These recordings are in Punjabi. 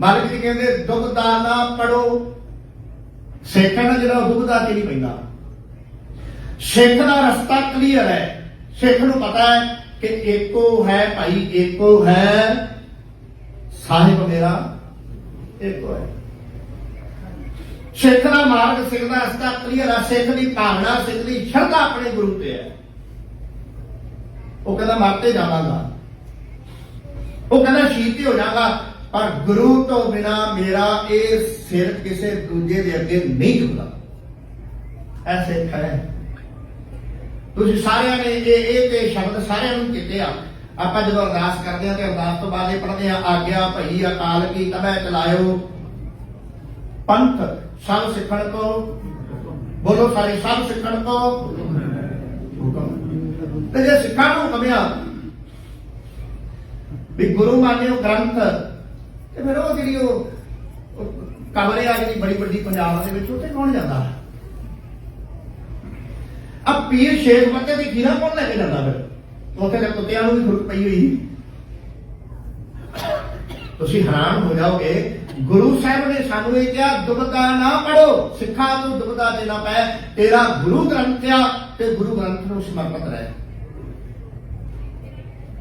ਮਾਲਕ ਜੀ ਕਹਿੰਦੇ ਦੁੱਖ ਦਾ ਨਾ ਪੜੋ। ਸਿੱਖਾਂ ਦਾ ਜਿਹੜਾ ਦੁਬਦਾ ਤੇ ਨਹੀਂ ਪੈਂਦਾ। ਸਿੱਖ ਦਾ ਰਸਤਾ ਕਲੀਅਰ ਹੈ। ਸਿੱਖ ਨੂੰ ਪਤਾ ਹੈ ਕਿ ਏਕੋ ਹੈ ਭਾਈ ਏਕੋ ਹੈ। ਸਾਹਿਬ ਮੇਰਾ ਏਕੋ ਹੈ। ਸਿੱਖ ਦਾ ਮਾਰਗ ਸਿੱਖ ਦਾ ਰਸਤਾ ਕਲੀਅਰ ਹੈ। ਸਿੱਖ ਦੀ ਭਾਵਨਾ, ਸਿੱਖ ਦੀ ਸ਼ਰਧਾ ਆਪਣੇ ਗੁਰੂ ਤੇ ਹੈ। ਉਹ ਕਹਿੰਦਾ ਮਰਤੇ ਜਾਵਾਂਗਾ। ਉਹ ਕਹਿੰਦਾ, ਸ਼ਹੀਦ ਹੀ ਹੋ ਜਾਗਾ ਪਰ ਗੁਰੂ ਤੋਂ ਬਿਨਾ ਮੇਰਾ ਇਹ ਸਿਰ ਕਿਸੇ ਦੂਜੇ ਦੇ ਅੱਗੇ ਨਹੀਂ ਝੁਕਦਾ ਐਸੇ ਹੈ ਤੁਸੀਂ ਸਾਰਿਆਂ ਨੇ ਇਹ ਇਹ ਤੇ ਸ਼ਬਦ ਸਾਰਿਆਂ ਨੂੰ ਕੀਤੇ ਆ। ਆਪਾਂ ਜਦੋਂ ਅਰਦਾਸ ਕਰਦੇ ਆ ਤੇ ਅਰਦਾਸ ਤੋਂ ਬਾਅਦ ਇਹ ਪੜ੍ਹਦੇ ਆ ਆਗਿਆ ਭਈ ਅਕਾਲ ਕੀ ਤਬੈ ਚਲਾਇਓ। ਪੰਥ ਸਭ ਸਿੱਖਣ ਕੋ। ਬੋਲੋ ਸਾਰੇ ਸਭ ਸਿੱਖਣ ਕੋ। ਤੇ ਜੇ ਸਿੱਖਾਂ ਨੂੰ ਕਮਿਆ ਵੀ ਗੁਰੂ ਮਾਨਿਓ ਗ੍ਰੰਥ ਤੇ ਫਿਰ ਉਹ ਜਿਹੜੀ ਉਹ ਉਹ ਕਮਰੇ ਆ ਜਿਹੜੀ ਬੜੀ ਵੱਡੀ ਪੰਜਾਬ ਦੇ ਵਿੱਚ ਉੱਥੇ ਕੌਣ ਜਾਂਦਾ? ਆ ਪੀਰ ਸ਼ੇਖ ਮੱਤੇ ਦੀ ਖੀਰਾ ਕੌਣ ਲੈ ਕੇ ਜਾਂਦਾ ਫਿਰ? ਉੱਥੇ ਤੇ ਕੁੱਤਿਆਂ ਨੂੰ ਵੀ ਖੁਰਕ ਪਈ ਹੋਈ। ਤੁਸੀਂ ਹੈਰਾਨ ਹੋ ਜਾਓਗੇ, ਗੁਰੂ ਸਾਹਿਬ ਨੇ ਸਾਨੂੰ ਇਹ ਕਿਹਾ, ਦੁਬਦਾ ਨਾ ਪੜੋ ਸਿੱਖਾਂ ਨੂੰ ਦੁਬਦਾ ਦੇਣਾ ਪੈ, ਤੇਰਾ ਗੁਰੂ ਗ੍ਰੰਥ ਆ ਤੇ ਗੁਰੂ ਗ੍ਰੰਥ ਨੂੰ ਸਮਰਪਿਤ ਰਹਿ।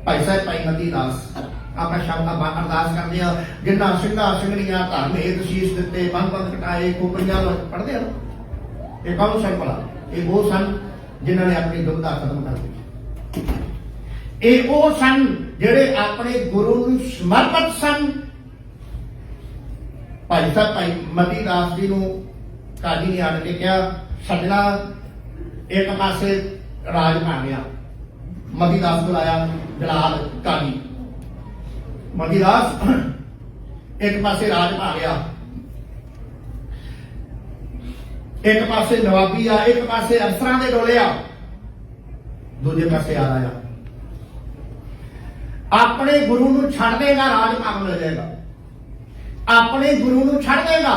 ਭਾਈ ਸਾਹਿਬ, ਭਾਈ ਮਤੀ ਦਾਸ। ਆਪਾਂ ਸ਼ਬਦ ਦਾ ਅਰਦਾਸ ਕਰਦੇ ਆ ਜਿੰਨਾ ਸਿੰਘਾਂ ਸਿੰਘਣੀਆਂ ਧਰਮ ਹੇਤ ਸ਼ੀਸ਼ ਦਿੱਤੇ ਬੰਦ ਬੰਦ ਕਟਾਏ, ਕੋਪਰੀਆਂ ਲੋਕ ਪੜਦੇ ਆ ਇਹ ਕੌਣ ਸਨ ਭਲਾ? ਇਹ ਉਹ ਸਨ ਜਿਨ੍ਹਾਂ ਨੇ ਆਪਣੀ ਦੁਬਦਾ ਖਤਮ ਕਰ ਦਿੱਤੀ। ਇਹ ਉਹ ਸਨ ਜਿਹੜੇ ਆਪਣੇ ਗੁਰੂ ਨੂੰ ਸਮਰਪਿਤ ਸਨ। ਭਾਈ ਸਾਹਿਬ, ਭਾਈ ਮਤੀ ਦਾਸ ਜੀ ਨੂੰ ਕਾਜੀ ਨੇ ਆਣ ਕੇ ਕਿਹਾ ਸੱਜਣਾ ਇੱਕ ਪਾਸੇ ਰਾਜ ਬਣ ਗਿਆ ਮਤੀ ਦਾਸ ਬੁਲਾਇਆ, ਜਲਾਲ ਕਾਜੀ। ਮਤੀ ਇੱਕ ਪਾਸੇ ਰਾਜ ਪਾ ਗਿਆ। ਇੱਕ ਪਾਸੇ ਨਵਾਬੀ ਆ, ਇੱਕ ਪਾਸੇ ਅਫਸਰਾਂ ਦੇ ਡੋਲੇ ਆ। ਦੂਜੇ ਪਾਸੇ ਆ ਆਇਆ ਆਪਣੇ ਗੁਰੂ ਨੂੰ ਛੱਡ ਦੇਗਾ, ਰਾਜ ਭਾਗ ਮਿਲ ਜਾਏਗਾ। ਆਪਣੇ ਗੁਰੂ ਨੂੰ ਛੱਡ ਦੇਗਾ,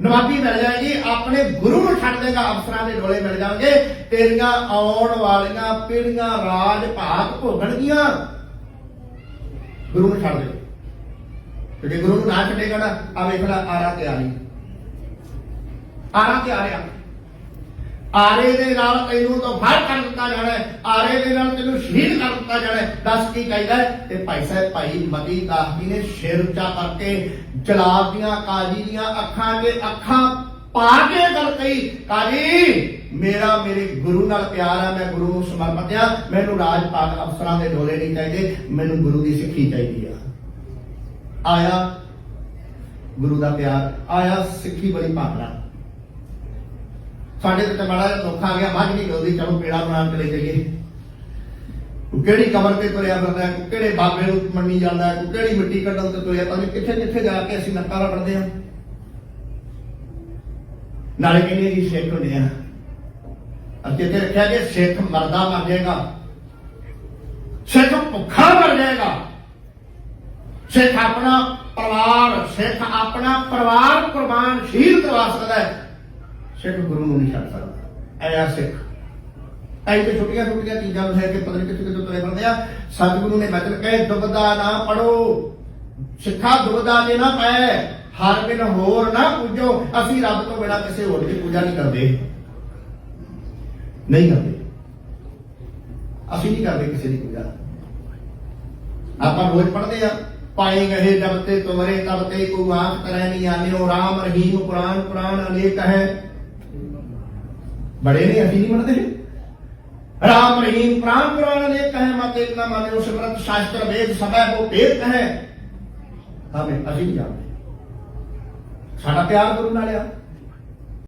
ਨਵਾਬੀ ਮਿਲ ਜਾਏਗੀ। ਆਪਣੇ ਗੁਰੂ ਨੂੰ ਛੱਡ ਦੇਗਾ, ਅਫਸਰਾਂ ਦੇ ਡੋਲੇ ਮਿਲ ਜਾਣਗੇ। ਤੇਰੀਆਂ ਆਉਣ ਵਾਲੀਆਂ ਪੀੜ੍ਹੀਆਂ ਰਾਜ ਭਾਗ ਭੋਗਣਗੀਆਂ। ਗੁਰੂ ਨੂੰ ਛੱਡ ਦੇ। ਤੇ ਜੇ ਗੁਰੂ ਨੂੰ ਨਾ ਛੱਡੇਗਾ ਨਾ, ਆ ਵੇਖ ਆਰਾ ਤੇ ਆ ਰਹੀ। ਆਰਾ ਤੇ ਆ ਰਿਹਾ। ਆਰੇ ਦੇ ਨਾਲ ਤੈਨੂੰ ਤਾਂ ਬਾਹਰ ਕਰ ਦਿੱਤਾ ਜਾਣਾ ਆਰੇ ਦੇ ਨਾਲ ਤੈਨੂੰ ਸ਼ਹੀਦ ਕਰ ਦਿੱਤਾ ਜਾਣਾ ਦੱਸ ਕੀ ਕਹਿੰਦਾ ਹੈ? ਤੇ ਭਾਈ ਸਾਹਿਬ, ਭਾਈ ਮਤੀ ਦਾਸ ਜੀ ਨੇ ਸ਼ੇਰ ਉੱਚਾ ਕਰਕੇ ਜਲਾਬ ਦੀਆਂ ਕਾਜੀ ਦੀਆਂ ਅੱਖਾਂ 'ਚ ਅੱਖਾਂ ਪਾ ਕੇ ਗੱਲ ਕਹੀ। ਕਾਜੀ ਮੇਰਾ ਮੇਰੇ ਗੁਰੂ ਨਾਲ ਪਿਆਰ ਆ ਮੈਂ ਗੁਰੂ ਨੂੰ ਸਮਰਪਿਤ ਆ। ਮੈਨੂੰ ਰਾਜ ਪਾਕ ਅਫਸਰਾਂ ਦੇ ਡੋਲੇ ਨਹੀਂ ਚਾਹੀਦੇ ਮੈਨੂੰ ਗੁਰੂ ਦੀ ਸਿੱਖੀ ਚਾਹੀਦੀ ਆ। ਆਇਆ ਗੁਰੂ ਦਾ ਪਿਆਰ ਆਇਆ ਸਿੱਖੀ ਬੜੀ ਭਾਵਨਾ। ਸਾਡੇ ਤੇ ਬੜਾ ਧੋਖਾ ਆ ਗਿਆ ਮੱਝ ਨਹੀਂ ਗਲਦੀ ਚਲੋ ਪੇੜਾ ਬਣਾ ਕੇ ਜਾਈਏ। ਕਿਹੜੀ ਕਬਰ ਤੇ ਤੁਰਿਆ ਫਿਰਦਾ ਹੈ, ਕਿਹੜੇ ਬਾਬੇ ਨੂੰ ਮੰਨੀ ਜਾਂਦਾ ਹੈ, ਕਿਹੜੀ ਮਿੱਟੀ ਕੱਢਣ ਤੇ ਤੁਰਿਆ ਪਤਾ ਕਿੱਥੇ ਕਿੱਥੇ ਜਾ ਕੇ ਅਸੀਂ ਨੱਕਾ ਰੜਦੇ ਹਾਂ। ਨਾਲੇ ਕਹਿੰਦੇ ਜੀ ਸਿੱਖ ਹੁੰਦੇ ਆ। ਅੱਗੇ ਤੇ ਰੱਖਿਆ ਕਿ ਸਿੱਖ ਮਰਦਾ ਮਰ ਜਾਏਗਾ। ਸਿੱਖ ਭੁੱਖਾ ਮਰ ਜਾਏਗਾ। ਸਿੱਖ ਆਪਣਾ ਪਰਿਵਾਰ, ਸਿੱਖ ਆਪਣਾ ਪਰਿਵਾਰ ਕੁਰਬਾਨ ਸ਼ਹੀਦ ਕਰਵਾ ਸਕਦਾ ਹੈ। ਸਿੱਖ ਗੁਰੂ ਨੂੰ ਨਹੀਂ ਛੱਡ ਸਕਦਾ। ਐਆ ਸਿੱਖ। ਐਂ ਤੇ ਛੋਟੀਆਂ ਛੋਟੀਆਂ ਚੀਜ਼ਾਂ ਨੂੰ ਹੈ ਕਿ ਪਤਾ ਨਹੀਂ ਕਿੱਥੇ ਕਿੱਥੇ ਤੁਰੇ ਫਿਰਦੇ ਆ। ਸਤਿਗੁਰੂ ਨੇ ਬਚਨ ਕਹੇ, ਦੁਬਦਾ ਨਾ ਪੜੋ ਸਿੱਖਾ ਦੁਬਦਾ ਦੇ ਨਾ ਪੈ। ਹਰ ਬਿਨ ਹੋਰ ਨਾ ਪੂਜੋ। ਅਸੀਂ ਰੱਬ ਤੋਂ ਬਿਨਾ ਕਿਸੇ ਹੋਰ ਦੀ ਪੂਜਾ ਨਹੀਂ ਕਰਦੇ। ਨਹੀਂ ਕਰਦੇ। ਅਸੀਂ ਨਹੀਂ ਕਰਦੇ ਕਿਸੇ ਦੀ ਪੂਜਾ। ਆਪਾਂ ਰੋਜ਼ ਪੜ੍ਹਦੇ ਆ ਪਾਏ ਗਏ ਜਬ ਤੇ ਤੁਮਰੇ ਤਬ ਤੇ ਕੋ ਆਂਖ ਕਰੈ ਨਹੀਂ ਆਨਿਓ, ਰਾਮ ਰਹੀਮ ਕੁਰਾਨ ਕੁਰਾਨ ਅਨੇਕ ਹੈ। ਬੜੇ ਨੇ, ਅਸੀਂ ਨਹੀਂ ਮੰਨਦੇ। ਰਾਮ ਰਹੀਮ ਪ੍ਰਾਨ ਕੁਰਾਨ ਅਨੇਕ ਹੈ, ਮਤੇ ਨਾ ਮਾਨਿਓ ਸਿਮਰਤ, ਸ਼ਾਸਤਰ ਵੇਦ ਸਭੈ ਕੋ ਭੇਦ ਹੈ। ਹਮੇ ਅਸੀਂ ਨਹੀਂ ਜਾਣਦੇ। ਸਾਡਾ ਪਿਆਰ ਗੁਰੂ ਨਾਲ ਆ